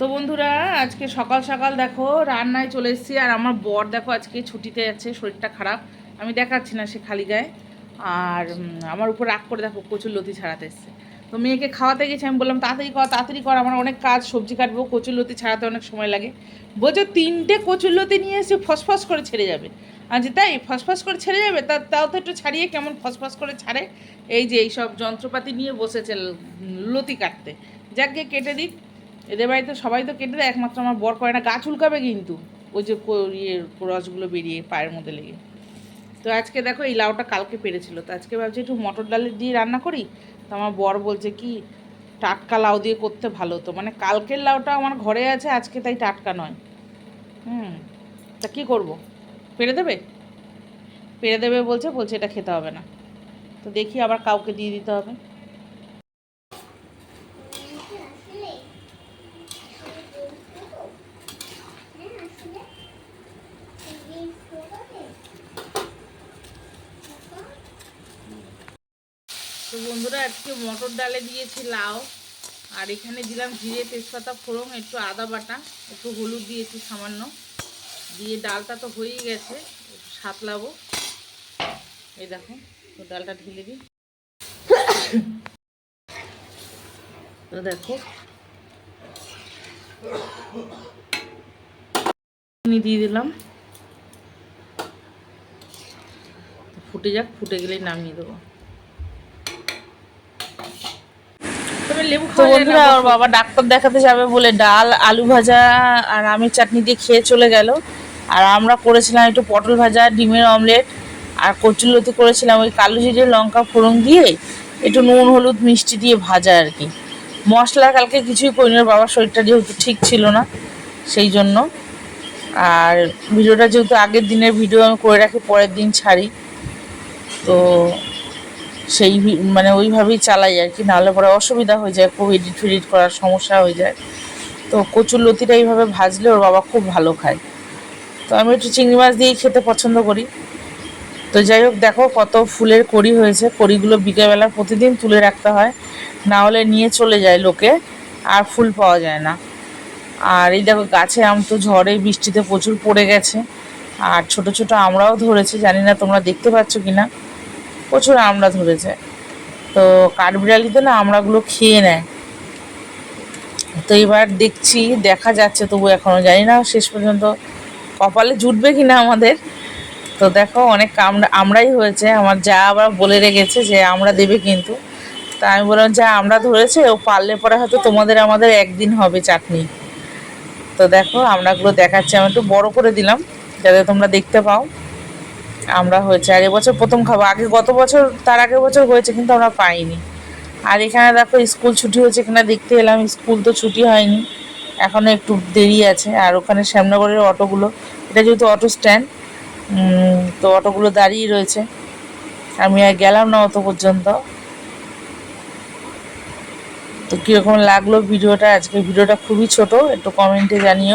তো বন্ধুরা, আজকে সকাল সকাল দেখো রান্নায় চলে এসেছি, আর আমার বর দেখো আজকে ছুটিতে যাচ্ছে শরীরটা খারাপ। আমি দেখাচ্ছি না সে খালি গায়ে। আর আমার উপর রাগ করে দেখো কচুর লতি ছাড়াতে এসছে। তো মেয়েকে খাওয়াতে গেছি, আমি বললাম, তাড়াতাড়ি কর তাড়াতাড়ি কর, আমার অনেক কাজ, সবজি কাটবো, কচুর লতি ছাড়াতে অনেক সময় লাগে। বলছো, তিনটে কচুর লতি নিয়ে এসে ফসফস করে ছেড়ে যাবে। আজ তাই? ফসফস করে ছেড়ে যাবে? তা, তাও তো একটু ছাড়িয়ে কেমন ফসফস করে ছাড়ে? এই যে এইসব যন্ত্রপাতি নিয়ে বসেছে লতি কাটতে। যাক কেটে দিক। এদের বাড়িতে সবাই তো কেটে দেয়, একমাত্র আমার বর করে না গাছ উল্কাবে কিন্তু। ওই যে ইয়ে রসগুলো বেরিয়ে পায়ের মধ্যে লেগে। তো আজকে দেখো এই লাউটা কালকে পেরেছিল। তো আজকে ভাবছি একটু মটর ডালের দিয়ে রান্না করি। তো আমার বর বলছে কি, টাটকা লাউ দিয়ে করতে ভালো তো। মানে কালকের লাউটা আমার ঘরে আছে, আজকে তাই টাটকা নয়। হুম, তা কী করব? পেরে দেবে? পেরে দেবে বলছে বলছে এটা খেতে হবে না। তো দেখি আবার কাউকে দিয়ে দিতে হবে। তো বন্ধুরা, আজকে মটর ডালে দিয়েছি লাউ। আর এখানে দিলাম জিরে তেজপাতা, ফোড়ন, একটু আদা বাটা, একটু হলুদ দিয়েছি সামান্য। দিয়ে ডালটা তো হয়েই গেছে, সাতলাবো। এই দেখো, তো ডালটা ঢেলে দিই। তো দেখো। দিয়ে দিলাম। ফুটে যাক, ফুটে গেলেই নামিয়ে দেবো। তো বন্ধুরা ওর বাবা ডাক্তার দেখাতে যাবে বলে ডাল আলু ভাজা আর আমের চাটনি দিয়ে খেয়ে চলে গেল। আর আমরা করেছিলাম একটু পটল ভাজা ডিমের অমলেট আর কচুলতি করেছিলাম ওই কালো জিরে লঙ্কা ফোড়ন দিয়ে একটু নুন হলুদ মিষ্টি দিয়ে ভাজা আর কি। মশলা কালকে কিছুই করিনি ওর বাবার শরীরটা যেহেতু ঠিক ছিল না সেই জন্য। আর ভিডিওটা যেহেতু আগের দিনের ভিডিও আমি করে রাখি পরের দিন ছাড়ি। তো সেই মানে ওইভাবেই চালাই আর কি, নাহলে পরে অসুবিধা হয়ে যায় খুব এডিট ফেডিট করার সমস্যা হয়ে যায়। তো কচুর লতিটা এইভাবে ভাজলে ওর বাবা খুব ভালো খায়। তো আমি একটু চিংড়ি মাছ দিয়েই খেতে পছন্দ করি। তো যাই হোক, দেখো কত ফুলের কড়ি হয়েছে। কড়িগুলো বিকেলবেলা প্রতিদিন তুলে রাখতে হয়। না হলে নিয়ে চলে যায় লোকে, আর ফুল পাওয়া যায় না। আর এই দেখো গাছে আম তো ঝড়ে, বৃষ্টিতে প্রচুর পড়ে গেছে। আর ছোট ছোট আমরাও ধরেছে, জানি না তোমরা দেখতে পাচ্ছ কি না প্রচুর আমড়া ধরেছে। তো কাঠবিড়ালিতে না আমড়াগুলো খেয়ে নেয়। তো এবার দেখছি, দেখা যাচ্ছে, তবু এখনও জানি না শেষ পর্যন্ত কপালে জুটবে কিনা আমাদের। তো দেখো অনেক কামড়া, আমরাই হয়েছে। আমার যা আবার বলে রেখেছে যে আমরা দেবে কিন্তু। তা আমি বললাম যা আমরা ধরেছে, ও পারলে পরে হয়তো তোমাদের আমাদের একদিন হবে চাটনি। তো দেখো আমরাগুলো দেখাচ্ছি। আমি একটু বড় করে দিলাম, যাতে তোমরা দেখতে পাও। আমরা হয়েছে। আর এবছর প্রথম খাব। আগে গত বছর, তার আগের বছর হয়েছে, কিন্তু আমরা পাইনি। আর এখানে দেখো, স্কুল ছুটি হয়েছে, এখানে দেখতে এলাম, স্কুল তো ছুটি হয়নি। এখনও একটু দেরি আছে। আর ওখানে শ্যামনগরের অটোগুলো, এটা যেহেতু অটো স্ট্যান্ড তো অটোগুলো দাঁড়িয়ে রয়েছে। আমি আর গেলাম না অত পর্যন্ত। তো কীরকম লাগল ভিডিওটা? আজকে ভিডিওটা খুবই ছোট, একটু কমেন্টে জানিও।